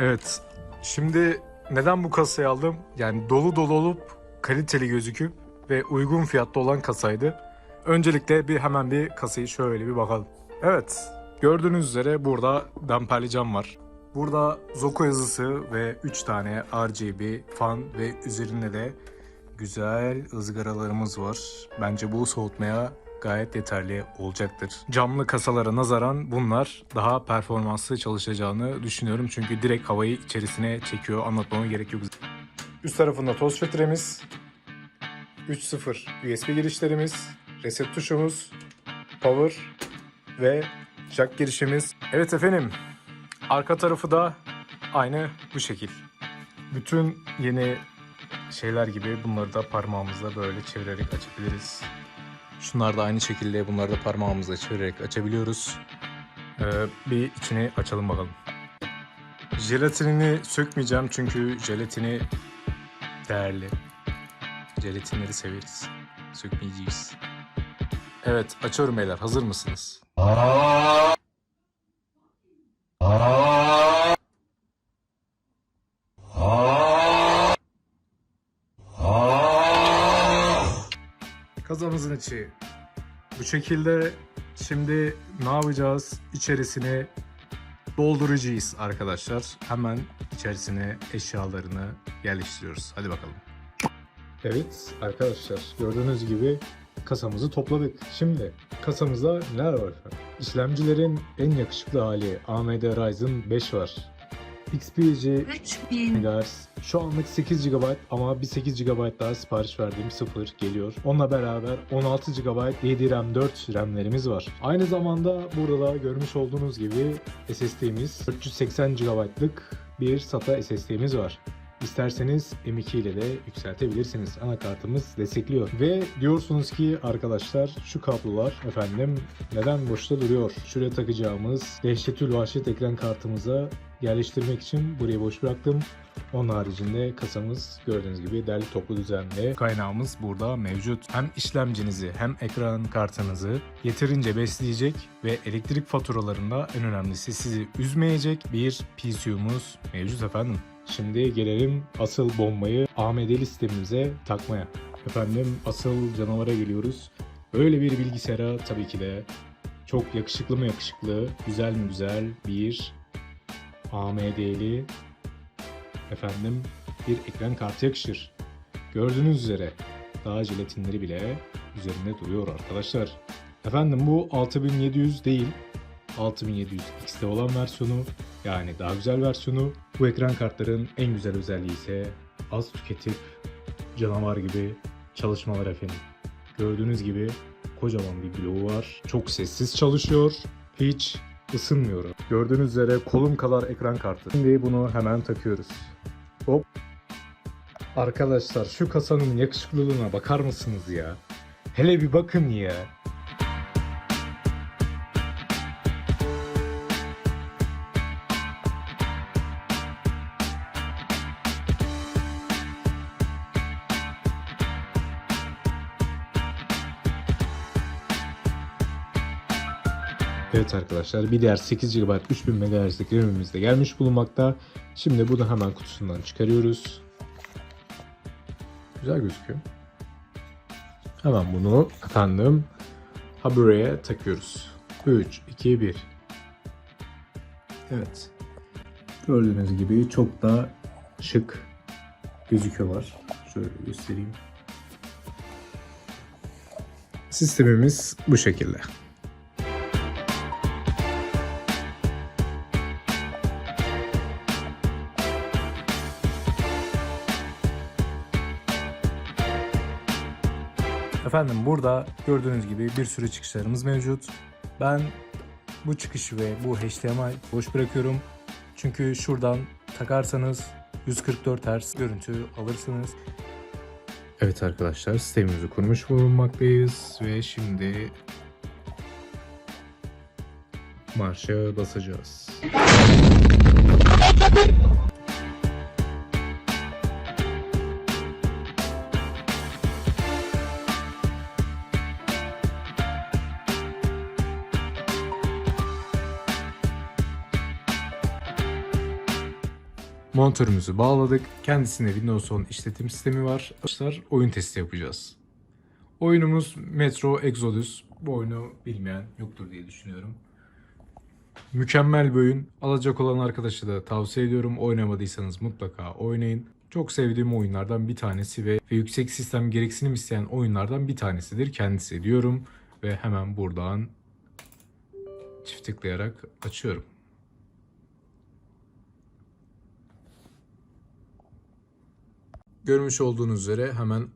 Evet. Şimdi neden bu kasayı aldım? Yani dolu dolu olup kaliteli gözüküp ve uygun fiyatta olan kasaydı. Öncelikle bir hemen bir kasayı şöyle bir bakalım. Evet. Gördüğünüz üzere burada damperli cam var. Burada Zoco yazısı ve 3 tane RGB fan ve üzerinde de güzel ızgaralarımız var. Bence bu soğutmaya gayet yeterli olacaktır. Camlı kasalara nazaran bunlar daha performanslı çalışacağını düşünüyorum. Çünkü direkt havayı içerisine çekiyor. Anlatmama gerek yok. Üst tarafında toz filtremiz, 3.0 USB girişlerimiz, reset tuşumuz, power ve jack girişimiz. Evet efendim, arka tarafı da aynı bu şekil. Bütün yeni şeyler gibi bunları da parmağımızla böyle çevirerek açabiliriz. Şunlar da aynı şekilde bunları da parmağımızla çevirerek açabiliyoruz. Ee, bir içini açalım bakalım. Jelatinini sökmeyeceğim çünkü jelatini değerli. Jelatinleri severiz. Sökmeyeceğiz. Evet açıyorum beyler hazır mısınız? Kazamızın içi bu şekilde şimdi ne yapacağız? İçerisine dolduracağız arkadaşlar. Hemen içerisine eşyalarını yerleştiriyoruz. Hadi bakalım. Evet arkadaşlar gördüğünüz gibi kasamızı topladık. Şimdi kasamızda neler var? İşlemcilerin en yakışıklı hali AMD Ryzen 5 var. XPG 3000 MHz. Şu anlık 8 GB ama bir 8 GB daha sipariş verdiğim sıfır geliyor. Onunla beraber 16 GB 7 RAM 4 RAM'lerimiz var. Aynı zamanda burada da görmüş olduğunuz gibi SSD'miz 480 GB'lık bir SATA SSD'miz var. İsterseniz M2 ile de yükseltebilirsiniz. Anakartımız destekliyor. Ve diyorsunuz ki arkadaşlar şu kablolar efendim neden boşta duruyor? Şuraya takacağımız dehşetül vahşet ekran kartımıza yerleştirmek için burayı boş bıraktım. Onun haricinde kasamız gördüğünüz gibi derli toplu düzenli. Kaynağımız burada mevcut. Hem işlemcinizi hem ekran kartınızı yeterince besleyecek ve elektrik faturalarında en önemlisi sizi üzmeyecek bir PCU'muz mevcut efendim. Şimdi gelelim asıl bombayı AMD sistemimize takmaya. Efendim asıl canavara geliyoruz. Böyle bir bilgisayara tabii ki de çok yakışıklı mı yakışıklı, güzel mi güzel bir AMD'li efendim bir ekran kartı yakışır. Gördüğünüz üzere daha jelatinleri bile üzerinde duruyor arkadaşlar. Efendim bu 6700 değil 6700 XT olan versiyonu yani daha güzel versiyonu. Bu ekran kartların en güzel özelliği ise az tüketip canavar gibi çalışmalar efendim. Gördüğünüz gibi kocaman bir bloğu var. Çok sessiz çalışıyor. Hiç ısınmıyorum. Gördüğünüz üzere kolum kadar ekran kartı. Şimdi bunu hemen takıyoruz. Hop. Arkadaşlar şu kasanın yakışıklılığına bakar mısınız ya? Hele bir bakın ya. Evet arkadaşlar bir diğer 8 GB 3000 MHz'lik RAM'imiz de gelmiş bulunmakta. Şimdi bunu hemen kutusundan çıkarıyoruz. Güzel gözüküyor. Hemen bunu efendim ha buraya takıyoruz. 3, 2, 1. Evet. Gördüğünüz gibi çok da şık gözüküyorlar. Şöyle göstereyim. Sistemimiz bu şekilde. Efendim burada gördüğünüz gibi bir sürü çıkışlarımız mevcut. Ben bu çıkışı ve bu HDMI boş bırakıyorum. Çünkü şuradan takarsanız 144 Hz görüntü alırsınız. Evet arkadaşlar sistemimizi kurmuş bulunmaktayız ve şimdi marşa basacağız. Monitörümüzü bağladık. Kendisinde Windows 10 işletim sistemi var. Arkadaşlar oyun testi yapacağız. Oyunumuz Metro Exodus. Bu oyunu bilmeyen yoktur diye düşünüyorum. Mükemmel bir oyun. Alacak olan arkadaşı da tavsiye ediyorum. Oynamadıysanız mutlaka oynayın. Çok sevdiğim oyunlardan bir tanesi ve, ve yüksek sistem gereksinim isteyen oyunlardan bir tanesidir kendisi diyorum. Ve hemen buradan çift tıklayarak açıyorum. Görmüş olduğunuz üzere hemen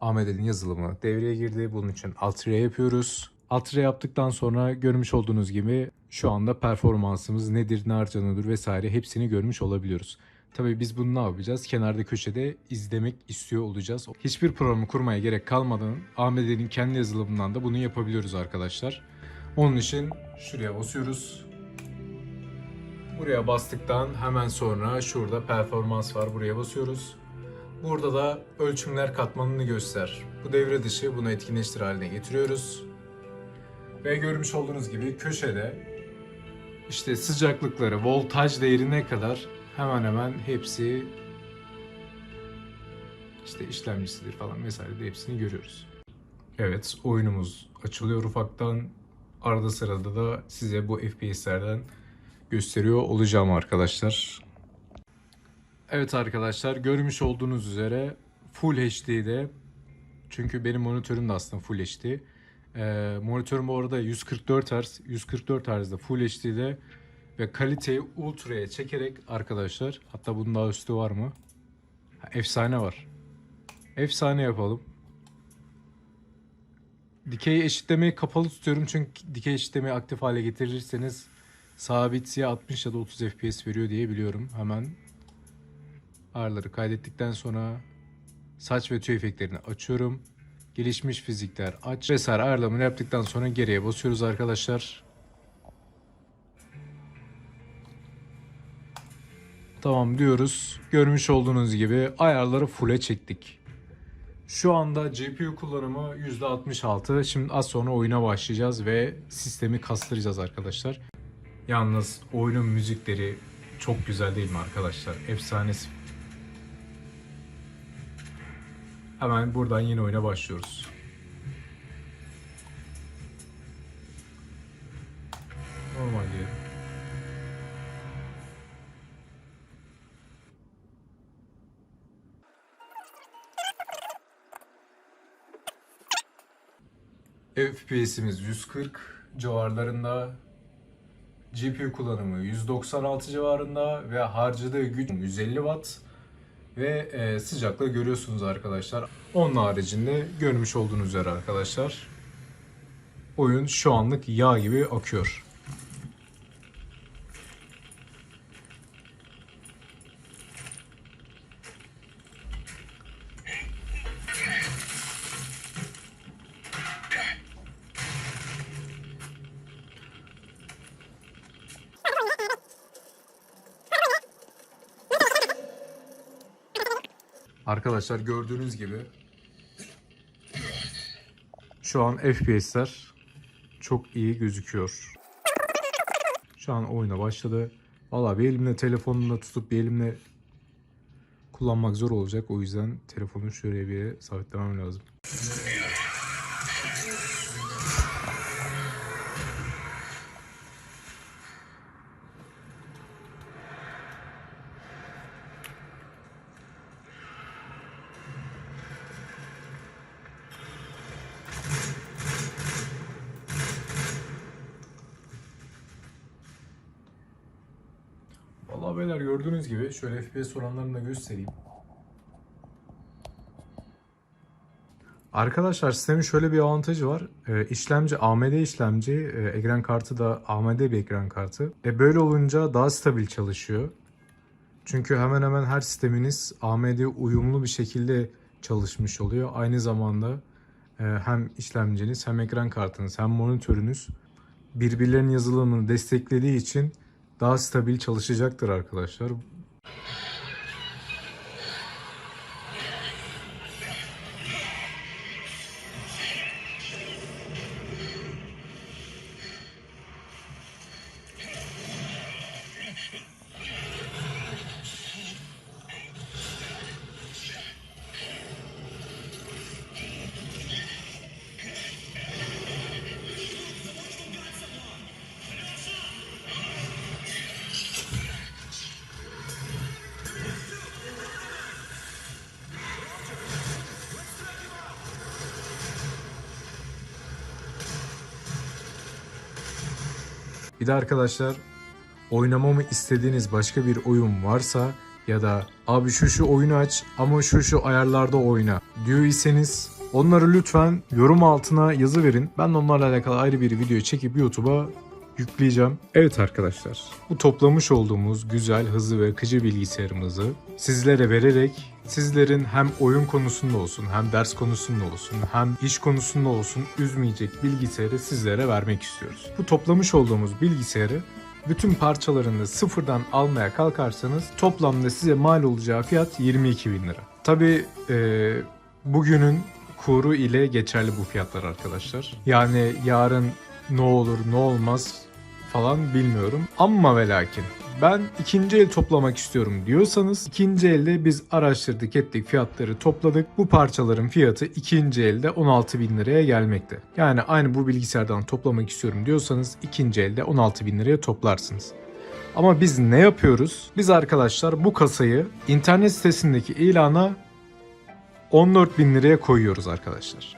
Ahmet'in yazılımı devreye girdi. Bunun için Alt R yapıyoruz. Alt R yaptıktan sonra görmüş olduğunuz gibi şu anda performansımız nedir, ne harcanıyordur vesaire hepsini görmüş olabiliyoruz. Tabii biz bunu ne yapacağız? Kenarda köşede izlemek istiyor olacağız. Hiçbir programı kurmaya gerek kalmadan Ahmet'in kendi yazılımından da bunu yapabiliyoruz arkadaşlar. Onun için şuraya basıyoruz. Buraya bastıktan hemen sonra şurada performans var. Buraya basıyoruz. Burada da ölçümler katmanını göster. Bu devre dışı bunu etkinleştir haline getiriyoruz. Ve görmüş olduğunuz gibi köşede işte sıcaklıkları, voltaj değerine kadar hemen hemen hepsi işte işlemcisidir falan vesaire de hepsini görüyoruz. Evet oyunumuz açılıyor ufaktan. Arada sırada da size bu FPS'lerden gösteriyor olacağım arkadaşlar. Evet arkadaşlar görmüş olduğunuz üzere Full HD'de çünkü benim monitörüm de aslında Full HD. Ee, monitörüm bu arada 144 Hz, 144 Hz'de Full HD'de ve kaliteyi ultra'ya çekerek arkadaşlar hatta bunun daha üstü var mı? Ha, efsane var. Efsane yapalım. Dikey eşitlemeyi kapalı tutuyorum çünkü dikey eşitlemeyi aktif hale getirirseniz sabit ya 60 ya da 30 FPS veriyor diye biliyorum. Hemen ayarları kaydettikten sonra saç ve tüy efektlerini açıyorum. Gelişmiş fizikler aç vesaire ayarlamını yaptıktan sonra geriye basıyoruz arkadaşlar. Tamam diyoruz. Görmüş olduğunuz gibi ayarları full'e çektik. Şu anda GPU kullanımı %66. Şimdi az sonra oyuna başlayacağız ve sistemi kastıracağız arkadaşlar. Yalnız oyunun müzikleri çok güzel değil mi arkadaşlar? Efsanesi. Hemen buradan yeni oyuna başlıyoruz. Normal diyelim. FPS'imiz 140 civarlarında. GPU kullanımı 196 civarında ve harcadığı güç 150 Watt ve e, sıcaklığı görüyorsunuz arkadaşlar. Onun haricinde görmüş olduğunuz üzere arkadaşlar oyun şu anlık yağ gibi akıyor. Arkadaşlar gördüğünüz gibi şu an FPS'ler çok iyi gözüküyor. Şu an oyuna başladı. Valla bir elimle telefonunu tutup bir elimle kullanmak zor olacak. O yüzden telefonu şöyle bir yere sabitlemem lazım. Vallahi beyler gördüğünüz gibi şöyle FPS oranlarını da göstereyim. Arkadaşlar sistemin şöyle bir avantajı var. Ee, işlemci AMD işlemci, e, ekran kartı da AMD bir ekran kartı. E, böyle olunca daha stabil çalışıyor. Çünkü hemen hemen her sisteminiz AMD uyumlu bir şekilde çalışmış oluyor. Aynı zamanda e, hem işlemciniz hem ekran kartınız hem monitörünüz birbirlerinin yazılımını desteklediği için daha stabil çalışacaktır arkadaşlar. Bir de arkadaşlar oynamamı istediğiniz başka bir oyun varsa ya da abi şu şu oyunu aç ama şu şu ayarlarda oyna diyorsanız onları lütfen yorum altına yazı verin. Ben de onlarla alakalı ayrı bir video çekip YouTube'a yükleyeceğim. Evet arkadaşlar bu toplamış olduğumuz güzel, hızlı ve akıcı bilgisayarımızı sizlere vererek sizlerin hem oyun konusunda olsun hem ders konusunda olsun hem iş konusunda olsun üzmeyecek bilgisayarı sizlere vermek istiyoruz. Bu toplamış olduğumuz bilgisayarı bütün parçalarını sıfırdan almaya kalkarsanız toplamda size mal olacağı fiyat 22 bin lira. Tabi bugünün kuru ile geçerli bu fiyatlar arkadaşlar. Yani yarın ne olur ne olmaz falan bilmiyorum. Ama ve lakin ben ikinci el toplamak istiyorum diyorsanız ikinci elde biz araştırdık ettik fiyatları topladık. Bu parçaların fiyatı ikinci elde 16 bin liraya gelmekte. Yani aynı bu bilgisayardan toplamak istiyorum diyorsanız ikinci elde 16 bin liraya toplarsınız. Ama biz ne yapıyoruz? Biz arkadaşlar bu kasayı internet sitesindeki ilana 14 bin liraya koyuyoruz arkadaşlar.